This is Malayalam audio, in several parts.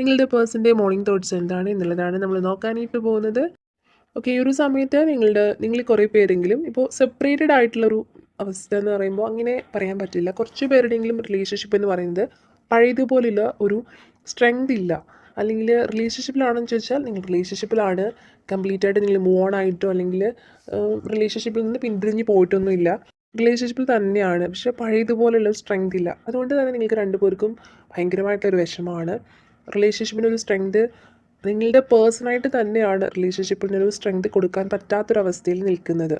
നിങ്ങളുടെ പേഴ്സന്റെ മോർണിംഗ് തോട്ട്സ് എന്താണ് എന്നുള്ളതാണ് നമ്മൾ നോക്കാനായിട്ട് പോകുന്നത്. ഓക്കെ ഈ ഒരു സമയത്ത് നിങ്ങളുടെ നിങ്ങൾ കുറേ പേരെങ്കിലും ഇപ്പോൾ സെപ്പറേറ്റഡ് ആയിട്ടുള്ളൊരു അവസ്ഥ എന്ന് പറയുമ്പോൾ അങ്ങനെ പറയാൻ പറ്റില്ല. കുറച്ച് പേരുടെയെങ്കിലും റിലേഷൻഷിപ്പ് എന്ന് പറയുന്നത് പഴയതുപോലുള്ള ഒരു സ്ട്രെങ്ത് ഇല്ല. അല്ലെങ്കിൽ റിലേഷൻഷിപ്പിലാണെന്ന് ചോദിച്ചാൽ നിങ്ങൾ റിലേഷൻഷിപ്പിലാണ് കംപ്ലീറ്റ് ആയിട്ട് നിങ്ങൾ മൂവ് ഓൺ ആയിട്ടോ അല്ലെങ്കിൽ റിലേഷൻഷിപ്പിൽ നിന്ന് പിന്തിരിഞ്ഞ് പോയിട്ടൊന്നുമില്ല. റിലേഷൻഷിപ്പിൽ തന്നെയാണ്. പക്ഷേ പഴയതുപോലുള്ള സ്ട്രെങ്ത് ഇല്ല. അതുകൊണ്ട് തന്നെ നിങ്ങൾക്ക് രണ്ടുപേർക്കും ഭയങ്കരമായിട്ടൊരു വിഷമമാണ്. റിലേഷൻഷിപ്പിനൊരു സ്ട്രെങ്ത് നിങ്ങളുടെ പേഴ്സണായിട്ട് തന്നെയാണ് റിലേഷൻഷിപ്പിനൊരു സ്ട്രെങ്ത് കൊടുക്കാൻ പറ്റാത്തൊരവസ്ഥയിൽ നിൽക്കുന്നത്.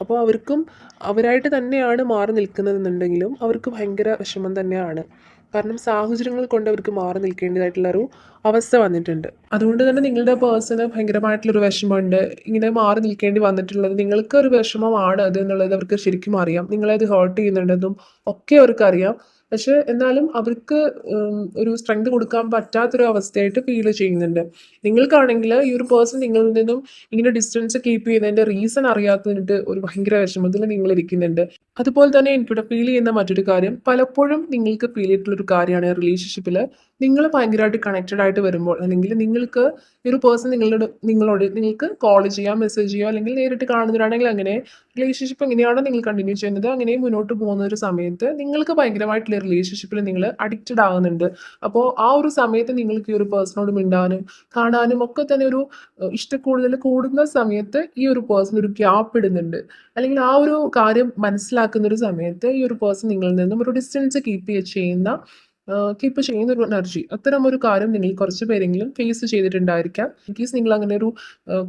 അപ്പോൾ അവർക്കും അവരായിട്ട് തന്നെയാണ് മാറി നിൽക്കുന്നതെന്നുണ്ടെങ്കിലും അവർക്ക് ഭയങ്കര വിഷമം തന്നെയാണ്. കാരണം സാഹചര്യങ്ങൾ കൊണ്ട് അവർക്ക് മാറി നിൽക്കേണ്ടതായിട്ടുള്ളൊരു അവസ്ഥ വന്നിട്ടുണ്ട്. അതുകൊണ്ട് തന്നെ നിങ്ങളുടെ പേഴ്സണ് ഭയങ്കരമായിട്ടുള്ളൊരു വിഷമമുണ്ട്. ഇങ്ങനെ മാറി നിൽക്കേണ്ടി വന്നിട്ടുള്ളത് നിങ്ങൾക്ക് ഒരു വിഷമമാണ് അത് എന്നുള്ളത് അവർക്ക് ശരിക്കും അറിയാം. നിങ്ങളെ അത് ഹേർട്ട് ചെയ്യുന്നുണ്ടെന്നും ഒക്കെ അവർക്ക് അറിയാം പക്ഷേ എന്നാലും അവർക്ക് ഒരു സ്ട്രെങ്ത് കൊടുക്കാൻ പറ്റാത്തൊരു അവസ്ഥയായിട്ട് ഫീൽ ചെയ്യുന്നുണ്ട്. നിങ്ങൾക്കാണെങ്കിൽ ഈ ഒരു പേഴ്സൺ നിങ്ങളിൽ നിന്നും ഇങ്ങനെ ഡിസ്റ്റൻസ് കീപ്പ് ചെയ്യുന്നതിന്റെ റീസൺ അറിയാത്തതിനിട്ട് ഒരു ഭയങ്കര വിഷമത്തിൽ നിങ്ങൾ ഇരിക്കുന്നുണ്ട് അതുപോലെ തന്നെ എനിക്കിവിടെ ഫീൽ ചെയ്യുന്ന മറ്റൊരു കാര്യം പലപ്പോഴും നിങ്ങൾക്ക് ഫീൽ ചെയ്തിട്ടുള്ളൊരു കാര്യമാണ് റിലേഷൻഷിപ്പിൽ നിങ്ങൾ ഭയങ്കരമായിട്ട് കണക്റ്റഡ് ആയിട്ട് വരുമ്പോൾ അല്ലെങ്കിൽ നിങ്ങൾക്ക് ഈ ഒരു പേഴ്സൺ നിങ്ങളോട് നിങ്ങളോട് നിങ്ങൾക്ക് കോൾ ചെയ്യാം മെസ്സേജ് ചെയ്യാം അല്ലെങ്കിൽ നേരിട്ട് കാണുന്നവരാണെങ്കിൽ അങ്ങനെ റിലേഷൻഷിപ്പ് എങ്ങനെയാണോ നിങ്ങൾ കണ്ടിന്യൂ ചെയ്യുന്നത് അങ്ങനെ മുന്നോട്ട് പോകുന്ന ഒരു സമയത്ത് നിങ്ങൾക്ക് ഭയങ്കരമായിട്ടുള്ള റിലേഷൻഷിപ്പിൽ നിങ്ങൾ അഡിക്റ്റഡ് ആകുന്നുണ്ട് അപ്പോൾ ആ ഒരു സമയത്ത് നിങ്ങൾക്ക് ഈ ഒരു പേഴ്സണോട് മിണ്ടാനും കാണാനും ഒക്കെ തന്നെ ഒരു ഇഷ്ടക്കൂടുതൽ കൂടുന്ന സമയത്ത് ഈ ഒരു പേഴ്സൺ ഒരു ഗ്യാപ്പ് ഇടുന്നുണ്ട്. അല്ലെങ്കിൽ ആ ഒരു കാര്യം മനസ്സിലാക്കുന്ന ഒരു സമയത്ത് ഈ ഒരു പേഴ്സൺ നിങ്ങളിൽ നിന്നും ഒരു ഡിസ്റ്റൻസ് കീപ്പ് ചെയ്യുന്ന കീപ്പ് ചെയ്യുന്ന ഒരു എനർജി അത്തരം ഒരു കാര്യം നിങ്ങൾ കുറച്ച് പേരെങ്കിലും ഫേസ് ചെയ്തിട്ടുണ്ടായിരിക്കാം. ഇൻ കേസ് നിങ്ങൾ അങ്ങനെ ഒരു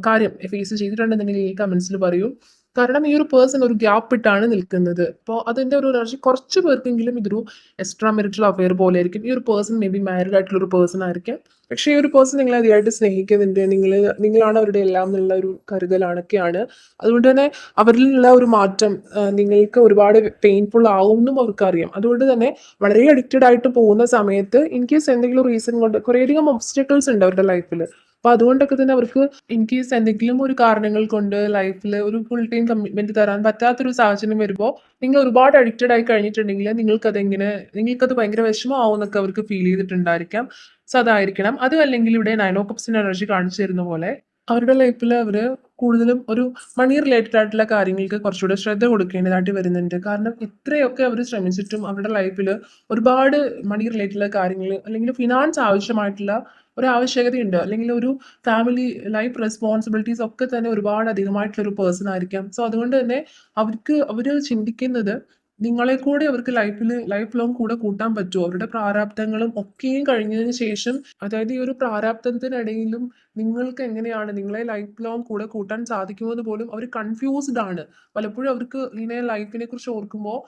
കാര്യം ഫേസ് ചെയ്തിട്ടുണ്ടെന്നുണ്ടെങ്കിൽ ഈ കമൻസിൽ പറയൂ. കാരണം ഈ ഒരു പേഴ്സൺ ഒരു ഗ്യാപ്പ് ഇട്ടാണ് നിൽക്കുന്നത്. അപ്പോൾ അതിന്റെ ഒരു എനർജി കുറച്ച് പേർക്കെങ്കിലും ഇതൊരു എക്സ്ട്രാ മെറിറ്റൽ അഫെയർ പോലെ ആയിരിക്കും ഈ ഒരു പേഴ്സൺ മേ ബി മാരീഡ് ആയിട്ടുള്ള ഒരു പേഴ്സൺ ആയിരിക്കാം. പക്ഷേ ഈ ഒരു പേഴ്സൺ നിങ്ങളെ അതിയായിട്ട് സ്നേഹിക്കുന്നുണ്ട്. നിങ്ങൾ നിങ്ങളാണ് അവരുടെ എല്ലാം എന്നുള്ള ഒരു കരുതലാണൊക്കെയാണ്. അതുകൊണ്ട് തന്നെ അവരിൽ നിന്നുള്ള ഒരു മാറ്റം നിങ്ങൾക്ക് ഒരുപാട് പെയിൻഫുൾ ആവുമെന്നും അവർക്കറിയാം. അതുകൊണ്ട് തന്നെ വളരെ അഡിക്റ്റഡ് ആയിട്ട് പോകുന്ന സമയത്ത് ഇൻ കേസ് എന്തെങ്കിലും റീസൺ കൊണ്ട് കുറേയധികം ഒബ്സ്റ്റക്കിൾസ് ഉണ്ട് അവരുടെ ലൈഫിൽ അപ്പോൾ അതുകൊണ്ടൊക്കെ തന്നെ അവർക്ക് ഇൻ കേസ് എന്തെങ്കിലും ഒരു കാരണങ്ങൾ കൊണ്ട് ലൈഫിൽ ഒരു ഫുൾ ടൈം കമ്മിറ്റ്മെന്റ് തരാൻ പറ്റാത്തൊരു സാഹചര്യം വരുമ്പോൾ നിങ്ങൾ ഒരുപാട് അഡിക്റ്റഡ് ആയി കഴിഞ്ഞിട്ടുണ്ടെങ്കിൽ നിങ്ങൾക്കത് എങ്ങനെ നിങ്ങൾക്കത് ഭയങ്കര വിഷമമാവും എന്നൊക്കെ അവർക്ക് ഫീൽ ചെയ്തിട്ടുണ്ടായിരിക്കാം. സോ അതായിരിക്കണം. അതും അല്ലെങ്കിൽ ഇവിടെ നൈനോ കപ്സിന് എനർജി കാണിച്ചു തരുന്ന പോലെ അവരുടെ ലൈഫിൽ അവർ കൂടുതലും ഒരു മണി റിലേറ്റഡ് ആയിട്ടുള്ള കാര്യങ്ങൾക്ക് കുറച്ചുകൂടെ ശ്രദ്ധ കൊടുക്കേണ്ടതായിട്ട് വരുന്നുണ്ട്. കാരണം ഇത്രയൊക്കെ അവർ ശ്രമിച്ചിട്ടും അവരുടെ ലൈഫിൽ ഒരുപാട് മണി റിലേറ്റഡ് കാര്യങ്ങൾ അല്ലെങ്കിൽ ഫിനാൻസ് ആവശ്യമായിട്ടുള്ള ഒരു ആവശ്യകതയുണ്ട്. അല്ലെങ്കിൽ ഒരു ഫാമിലി ലൈഫ് റെസ്പോൺസിബിലിറ്റീസ് ഒക്കെ തന്നെ ഒരുപാട് അധികമായിട്ടുള്ള ഒരു പേഴ്സൺ ആയിരിക്കാം. സോ അതുകൊണ്ട് തന്നെ അവർക്ക് അവർ ചിന്തിക്കുന്നത് നിങ്ങളെ കൂടെ അവർക്ക് ലൈഫിൽ ലൈഫ് ലോങ് കൂടെ കൂട്ടാൻ പറ്റുമോ അവരുടെ പ്രാരാബ്ദങ്ങളും ഒക്കെയും കഴിഞ്ഞതിന് ശേഷം അതായത് ഈ ഒരു പ്രാരാബ്ദത്തിനിടയിലും നിങ്ങൾക്ക് എങ്ങനെയാണ് നിങ്ങളെ ലൈഫ് ലോങ് കൂടെ കൂട്ടാൻ സാധിക്കുമെന്ന് പോലും അവർ കൺഫ്യൂസ്ഡ് ആണ്. പലപ്പോഴും അവർക്ക് ഇങ്ങനെ ലൈഫിനെ കുറിച്ച് ഓർക്കുമ്പോൾ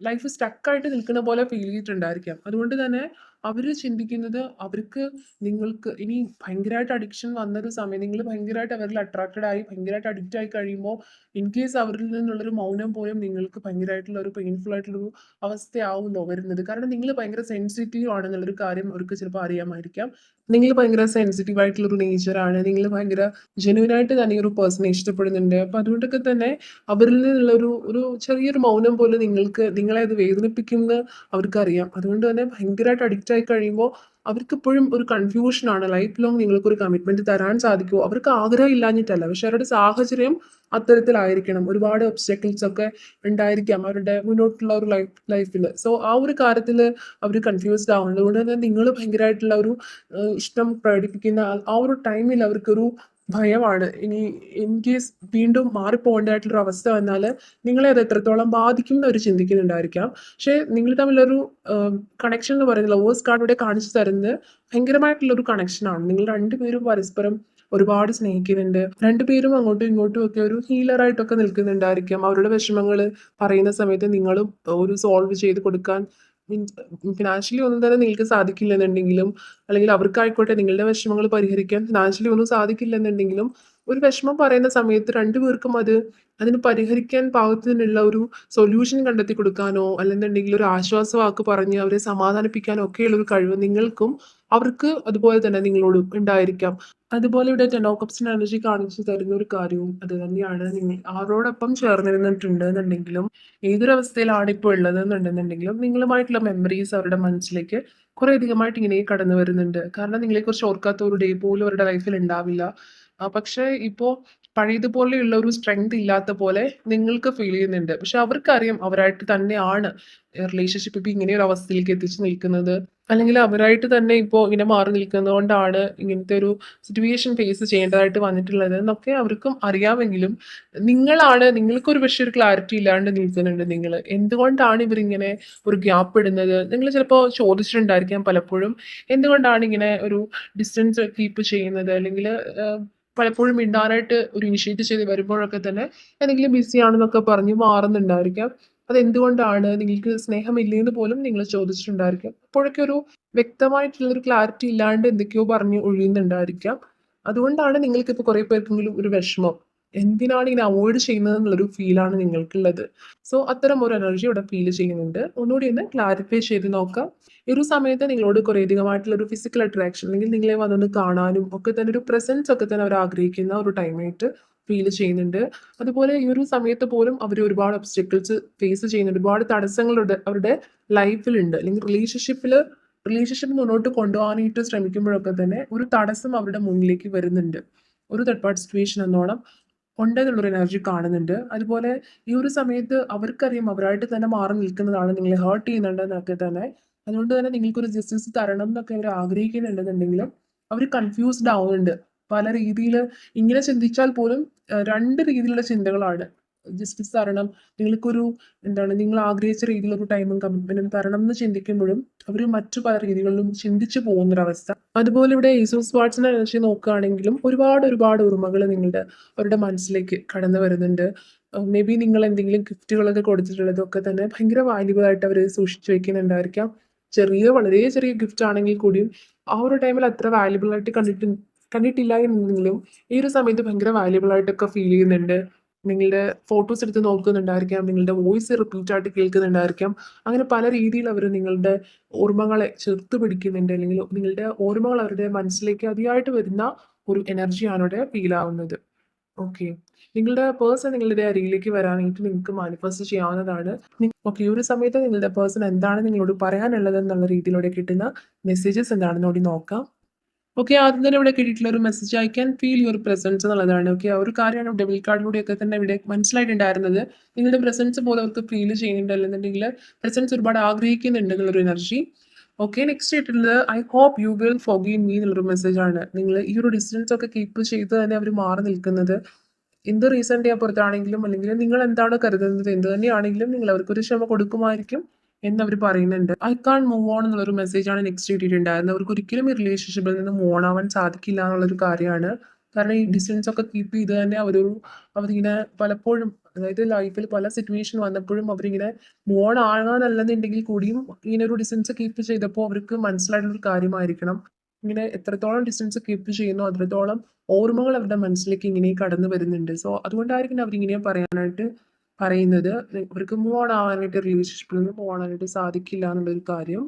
ലൈഫ് സ്റ്റക്കായിട്ട് നിൽക്കുന്ന പോലെ ഫീൽ ചെയ്തിട്ടുണ്ടായിരിക്കാം. അതുകൊണ്ട് തന്നെ അവർ ചിന്തിക്കുന്നത് അവർക്ക് നിങ്ങൾക്ക് ഇനി ഭയങ്കരമായിട്ട് അഡിക്ഷൻ വന്നൊരു സമയം നിങ്ങൾ ഭയങ്കരമായിട്ട് അവരിൽ അട്രാക്റ്റഡ് ആയി ഭയങ്കരമായിട്ട് അഡിക്റ്റ് ആയി കഴിയുമ്പോൾ ഇൻ കേസ് അവരിൽ നിന്നുള്ളൊരു മൗനം പോലും നിങ്ങൾക്ക് ഭയങ്കരമായിട്ടുള്ള ഒരു പെയിൻഫുൾ ആയിട്ടുള്ളൊരു അവസ്ഥയാവുമല്ലോ വരുന്നത്. കാരണം നിങ്ങൾ ഭയങ്കര സെൻസിറ്റീവ് ആണെന്നുള്ളൊരു കാര്യം അവർക്ക് ചിലപ്പോൾ അറിയാമായിരിക്കാം. നിങ്ങൾ ഭയങ്കര സെൻസിറ്റീവ് ആയിട്ടുള്ളൊരു നേച്ചറാണ് നിങ്ങൾ ഭയങ്കര ജെന്യൂൻ ആയിട്ട് തന്നെ ഒരു പേഴ്സണെ ഇഷ്ടപ്പെടുന്നുണ്ട്. അപ്പം അതുകൊണ്ടൊക്കെ തന്നെ അവരിൽ നിന്നുള്ള ഒരു ഒരു ചെറിയൊരു മൗനം പോലും നിങ്ങൾക്ക് നിങ്ങളെ അത് വേദനിപ്പിക്കുമെന്ന് അവർക്കറിയാം. അതുകൊണ്ട് തന്നെ ഭയങ്കരമായിട്ട് അഡിക്റ്റ് ആയി കഴിയുമ്പോൾ അവർക്ക് ഇപ്പോഴും ഒരു കൺഫ്യൂഷനാണ് ലൈഫ് ലോങ് നിങ്ങൾക്കൊരു കമ്മിറ്റ്മെന്റ് തരാൻ സാധിക്കുമോ അവർക്ക് ആഗ്രഹം ഇല്ലാഞ്ഞിട്ടല്ല. പക്ഷെ അവരുടെ സാഹചര്യം അത്തരത്തിലായിരിക്കണം. ഒരുപാട് ഒബ്സ്റ്റക്കിൾസ് ഒക്കെ ഉണ്ടായിരിക്കാം അവരുടെ മുന്നോട്ടുള്ള ഒരു ലൈഫ് ലൈഫിൽ സോ ആ ഒരു കാര്യത്തിൽ അവർ കൺഫ്യൂസ്ഡ് ആവുന്നത് അതുകൊണ്ട് തന്നെ നിങ്ങൾ ഭയങ്കരമായിട്ടുള്ള ഒരു ഇഷ്ടം പ്രകടിപ്പിക്കുന്ന ആ ഒരു ടൈമിൽ അവർക്കൊരു ഭയമാണ്. ഇനി ഇൻ കേസ് വീണ്ടും മാറിപ്പോകേണ്ടതായിട്ടുള്ള അവസ്ഥ വന്നാൽ നിങ്ങളെ അത് എത്രത്തോളം ബാധിക്കും എന്നവർ ചിന്തിക്കുന്നുണ്ടായിരിക്കാം പക്ഷേ നിങ്ങൾ തമ്മിലൊരു കണക്ഷൻ എന്ന് പറയുന്നത് ലവേഴ്സ് കാർഡ് ഇവിടെ കാണിച്ചു തരുന്നത് ഭയങ്കരമായിട്ടുള്ള ഒരു കണക്ഷനാണ് നിങ്ങൾ രണ്ടുപേരും പരസ്പരം ഒരുപാട് സ്നേഹിക്കുന്നുണ്ട്. രണ്ടുപേരും അങ്ങോട്ടും ഇങ്ങോട്ടും ഒക്കെ ഒരു ഹീലറായിട്ടൊക്കെ നിൽക്കുന്നുണ്ടായിരിക്കാം. അവരുടെ വിഷമങ്ങൾ പറയുന്ന സമയത്ത് നിങ്ങളും ഒരു സോൾവ് ചെയ്ത് കൊടുക്കാൻ ഫിനാൻഷ്യലി ഒന്നും തന്നെ നിങ്ങൾക്ക് സാധിക്കില്ലെന്നുണ്ടെങ്കിലും അല്ലെങ്കിൽ അവർക്കായിക്കോട്ടെ നിങ്ങളുടെ വിഷമങ്ങൾ പരിഹരിക്കാൻ ഫിനാൻഷ്യലി ഒന്നും സാധിക്കില്ലെന്നുണ്ടെങ്കിലും ഒരു വിഷമം പറയുന്ന സമയത്ത് രണ്ടുപേർക്കും അത് അതിന് പരിഹരിക്കാൻ പാകത്തിനുള്ള ഒരു സൊല്യൂഷൻ കണ്ടെത്തി കൊടുക്കാനോ അല്ലെന്നുണ്ടെങ്കിൽ ഒരു ആശ്വാസവാക്ക് പറഞ്ഞ് അവരെ സമാധാനിപ്പിക്കാനോ ഒക്കെയുള്ള ഒരു കഴിവ് നിങ്ങൾക്കും അവർക്ക് അതുപോലെ തന്നെ നിങ്ങളോട് ഉണ്ടായിരിക്കാം അതുപോലെ ഇവിടെ ടെനോകപ്സിന് എനർജി കാണിച്ചു തരുന്ന ഒരു കാര്യവും അത് തന്നെയാണ് നിങ്ങൾ ആരോടൊപ്പം ചേർന്നിരുന്നിട്ടുണ്ട് എന്നുണ്ടെങ്കിലും ഏതൊരവസ്ഥയിലാണ് ഇപ്പോൾ ഉള്ളത് എന്നുണ്ടെന്നുണ്ടെങ്കിലും നിങ്ങളുമായിട്ടുള്ള മെമ്മറീസ് അവരുടെ മനസ്സിലേക്ക് കുറേ അധികമായിട്ട് ഇങ്ങനെ കടന്നു വരുന്നുണ്ട്. കാരണം നിങ്ങളെക്കുറിച്ച് ഓർക്കാത്ത ഒരു ഡേ പോലും അവരുടെ ലൈഫിൽ ഉണ്ടാവില്ല. പക്ഷെ പക്ഷേ ഇപ്പോ പഴയതുപോലെയുള്ള ഒരു സ്ട്രെങ്ത് ഇല്ലാത്ത പോലെ നിങ്ങൾക്ക് ഫീൽ ചെയ്യുന്നുണ്ട്. പക്ഷെ അവർക്കറിയാം അവരായിട്ട് തന്നെയാണ് റിലേഷൻഷിപ്പ് ഇപ്പൊ ഇങ്ങനെ ഒരു അവസ്ഥയിലേക്ക് എത്തിച്ചു നിൽക്കുന്നത്. അല്ലെങ്കിൽ അവരായിട്ട് തന്നെ ഇപ്പോൾ ഇങ്ങനെ മാറി നിൽക്കുന്നതുകൊണ്ടാണ് ഇങ്ങനത്തെ ഒരു സിറ്റുവേഷൻ ഫേസ് ചെയ്യേണ്ടതായിട്ട് വന്നിട്ടുള്ളത് എന്നൊക്കെ അവർക്കും അറിയാമെങ്കിലും നിങ്ങളാണ് നിങ്ങൾക്കൊരു പക്ഷേ ഒരു ക്ലാരിറ്റി ഇല്ലാണ്ട് നിൽക്കുന്നുണ്ട് നിങ്ങൾ എന്തുകൊണ്ടാണ് ഇവരിങ്ങനെ ഒരു ഗ്യാപ്പ് ഇടുന്നത്? നിങ്ങൾ ചിലപ്പോൾ ചോദിച്ചിട്ടുണ്ടായിരിക്കാം പലപ്പോഴും എന്തുകൊണ്ടാണ് ഇങ്ങനെ ഒരു ഡിസ്റ്റൻസ് കീപ്പ് ചെയ്യുന്നത്? അല്ലെങ്കിൽ പലപ്പോഴും മിണ്ടാനായിട്ട് ഒരു ഇനിഷ്യേറ്റ് ചെയ്ത് വരുമ്പോഴൊക്കെ തന്നെ എന്തെങ്കിലും ബിസി ആണെന്നൊക്കെ പറഞ്ഞ് മാറുന്നുണ്ടായിരിക്കാം. അതെന്തുകൊണ്ടാണ്? നിങ്ങൾക്ക് സ്നേഹമില്ലെന്ന് പോലും നിങ്ങൾ ചോദിച്ചിട്ടുണ്ടായിരിക്കാം. അപ്പോഴൊക്കെ ഒരു വ്യക്തമായിട്ടുള്ള ഒരു ക്ലാരിറ്റി ഇല്ലാണ്ട് എന്തൊക്കെയോ പറഞ്ഞ് ഒഴിയുന്നുണ്ടായിരിക്കാം. അതുകൊണ്ടാണ് നിങ്ങൾക്ക് ഇപ്പോൾ കുറേ പേർക്കെങ്കിലും ഒരു വിഷമം. എന്തിനാണ് ഇങ്ങനെ അവോയ്ഡ് ചെയ്യുന്നത് എന്നുള്ളൊരു ഫീലാണ് നിങ്ങൾക്കുള്ളത്. സോ അത്തരം ഒരു എനർജി ഇവിടെ ഫീൽ ചെയ്യുന്നുണ്ട്. ഒന്നുകൂടി ഒന്ന് ക്ലാരിഫൈ ചെയ്ത് നോക്കാം. ഈ ഒരു സമയത്ത് നിങ്ങളോട് കുറേ അധികമായിട്ടുള്ള ഒരു ഫിസിക്കൽ അട്രാക്ഷൻ അല്ലെങ്കിൽ നിങ്ങളെ വന്നൊന്ന് കാണാനും ഒക്കെ തന്നെ ഒരു പ്രസൻസ് ഒക്കെ തന്നെ അവർ ആഗ്രഹിക്കുന്ന ഒരു ടൈമായിട്ട് ഫീൽ ചെയ്യുന്നുണ്ട്. അതുപോലെ ഈ ഒരു സമയത്ത് പോലും അവർ ഒരുപാട് ഒബ്സ്റ്റക്കിൾസ് ഫേസ് ചെയ്യുന്നുണ്ട്. ഒരുപാട് തടസ്സങ്ങൾ അവരുടെ ലൈഫിലുണ്ട്. അല്ലെങ്കിൽ റിലേഷൻഷിപ്പിൽ റിലേഷൻഷിപ്പ് മുന്നോട്ട് കൊണ്ടുപോകാനായിട്ട് ശ്രമിക്കുമ്പോഴൊക്കെ തന്നെ ഒരു തടസ്സം അവരുടെ മുന്നിലേക്ക് വരുന്നുണ്ട്. ഒരു തേർഡ് പാർട്ടി സിറ്റുവേഷൻ എന്നോണം ഉണ്ടെന്നുള്ളൊരു എനർജി കാണുന്നുണ്ട്. അതുപോലെ ഈ ഒരു സമയത്ത് അവർക്കറിയാം അവരായിട്ട് തന്നെ മാറി നിൽക്കുന്നതാണ് നിങ്ങളെ ഹേർട്ട് ചെയ്യുന്നുണ്ടെന്നൊക്കെ തന്നെ. അതുകൊണ്ട് തന്നെ നിങ്ങൾക്കൊരു ജസ്റ്റിസ് തരണം എന്നൊക്കെ അവർ ആഗ്രഹിക്കുന്നുണ്ടെന്നുണ്ടെങ്കിലും അവർ കൺഫ്യൂസ്ഡ് ആവുന്നുണ്ട്. പല രീതിയിൽ ഇങ്ങനെ ചിന്തിച്ചാൽ പോലും 2 രീതിയിലുള്ള ചിന്തകളാണ്. ജസ്റ്റിസ് തരണം, നിങ്ങൾക്കൊരു എന്താണ് നിങ്ങൾ ആഗ്രഹിച്ച രീതിയിലൊരു ടൈമും കമ്മിറ്റ്മെന്റും തരണം എന്ന് ചിന്തിക്കുമ്പോഴും അവർ മറ്റു പല രീതികളിലും ചിന്തിച്ചു പോകുന്നൊരവസ്ഥ. അതുപോലെ ഇവിടെ ഈസോസ് വാട്സിനെ വെച്ച് നോക്കുകയാണെങ്കിലും ഒരുപാട് ഒരുപാട് ഉറുമകൾ നിങ്ങളുടെ അവരുടെ മനസ്സിലേക്ക് കടന്നു വരുന്നുണ്ട്. മേ ബി നിങ്ങൾ എന്തെങ്കിലും ഗിഫ്റ്റുകളൊക്കെ കൊടുത്തിട്ടുള്ളതൊക്കെ തന്നെ ഭയങ്കര വാല്യുബിൾ ആയിട്ട് അവർ സൂക്ഷിച്ചു വെക്കുന്നുണ്ടായിരിക്കാം. ചെറിയ വളരെ ചെറിയ ഗിഫ്റ്റ് ആണെങ്കിൽ കൂടിയും ആ ഒരു ടൈമിൽ അത്ര വാല്യുബിൾ ആയിട്ട് കണ്ടിട്ട് കണ്ടിട്ടില്ല എന്നെങ്കിലും ഈ ഒരു സമയത്ത് ഭയങ്കര വാല്യുബിൾ ആയിട്ടൊക്കെ ഫീൽ ചെയ്യുന്നുണ്ട്. നിങ്ങളുടെ ഫോട്ടോസ് എടുത്ത് നോക്കുന്നുണ്ടായിരിക്കാം. നിങ്ങളുടെ വോയിസ് റിപ്പീറ്റ് ആയിട്ട് കേൾക്കുന്നുണ്ടായിരിക്കാം. അങ്ങനെ പല രീതിയിൽ അവർ നിങ്ങളുടെ ഓർമ്മകളെ ചേർത്ത് പിടിക്കുന്നുണ്ട്. അല്ലെങ്കിൽ നിങ്ങളുടെ ഓർമ്മകൾ അവരുടെ മനസ്സിലേക്ക് അതിയായിട്ട് വരുന്ന ഒരു എനർജിയാണ് ഇവിടെ ഫീൽ ആവുന്നത്. ഓക്കെ. നിങ്ങളുടെ പേഴ്സൺ നിങ്ങളുടെ അരികിലേക്ക് വരാനായിട്ട് നിങ്ങൾക്ക് മാനിഫെസ്റ്റ് ചെയ്യാവുന്നതാണ്. ഓക്കെ. ഈ ഒരു സമയത്ത് നിങ്ങളുടെ പേഴ്സൺ എന്താണ് നിങ്ങളോട് പറയാനുള്ളത് എന്നുള്ള രീതിയിലൂടെ കിട്ടുന്ന മെസ്സേജസ് എന്താണെന്ന് കൂടി നോക്കാം. ഓക്കെ. ആദ്യം തന്നെ ഇവിടെ കിട്ടിയിട്ടുള്ള ഒരു message I can feel your presence എന്നുള്ളതാണ്. ഓക്കെ. ഒരു കാര്യമാണ് ഡെവിൾ കാർഡിലൂടെയൊക്കെ തന്നെ ഇവിടെ മനസ്സിലായിട്ടുണ്ടായിരുന്നത്. നിങ്ങളുടെ പ്രസൻസ് പോലെ അവർക്ക് ഫീൽ ചെയ്യുന്നുണ്ട് അല്ലെന്നുണ്ടെങ്കിൽ പ്രസൻസ് ഒരുപാട് ആഗ്രഹിക്കുന്നുണ്ട് എന്നുള്ളൊരു എനർജി. ഓക്കെ. നെക്സ്റ്റ് ആയിട്ടുള്ളത് I hope you will forgive me എന്നുള്ളൊരു ആണ് നിങ്ങൾ ഈ ഒരു ഡിസ്റ്റൻസ് ഒക്കെ കീപ്പ് ചെയ്ത് തന്നെ അവർ മാറി നിൽക്കുന്നത്. എന്ത് റീസന്റെ അപ്പുറത്താണെങ്കിലും അല്ലെങ്കിൽ നിങ്ങൾ എന്താണ് കരുതുന്നത് എന്ത് തന്നെയാണെങ്കിലും നിങ്ങൾ അവർക്കൊരു ക്ഷമ കൊടുക്കുമായിരിക്കും എന്നവർ പറയുന്നുണ്ട്. ഐ കാൺ മൂവ് ഓൺ എന്നുള്ളൊരു മെസ്സേജാണ് നെക്സ്റ്റ് കിട്ടിയിട്ടുണ്ടായിരുന്നത്. അവർക്ക് ഒരിക്കലും ഈ റിലേഷൻഷിപ്പിൽ നിന്ന് മൂവ് ഓൺ ആവാൻ സാധിക്കില്ല എന്നുള്ളൊരു കാര്യമാണ്. കാരണം ഈ ഡിസ്റ്റൻസ് ഒക്കെ കീപ്പ് ചെയ്ത് തന്നെ അവരൊരു അവരിങ്ങനെ പലപ്പോഴും അതായത് ലൈഫിൽ പല സിറ്റുവേഷൻ വന്നപ്പോഴും അവരിങ്ങനെ മൂവ് ഓൺ ആകാനല്ലെന്നുണ്ടെങ്കിൽ കൂടിയും ഇങ്ങനെ ഒരു ഡിസ്റ്റൻസ് കീപ്പ് ചെയ്തപ്പോൾ അവർക്ക് മനസ്സിലായിട്ടുള്ള ഒരു കാര്യമായിരിക്കണം. ഇങ്ങനെ എത്രത്തോളം ഡിസ്റ്റൻസ് കീപ്പ് ചെയ്യുന്നു അത്രത്തോളം ഓർമ്മകൾ അവരുടെ മനസ്സിലേക്ക് ഇങ്ങനെ കടന്നു വരുന്നുണ്ട്. സോ അതുകൊണ്ടായിരിക്കണം അവരിങ്ങനെ പറയാനായിട്ട് പറയുന്നത്. അവർക്ക് മൂവ് ഓൺ ആവാനായിട്ട് റിലേഷൻഷിപ്പിൽ നിന്ന് മൂവ് ഓൺ ആവാനായിട്ട് സാധിക്കില്ല എന്നുള്ളൊരു കാര്യം.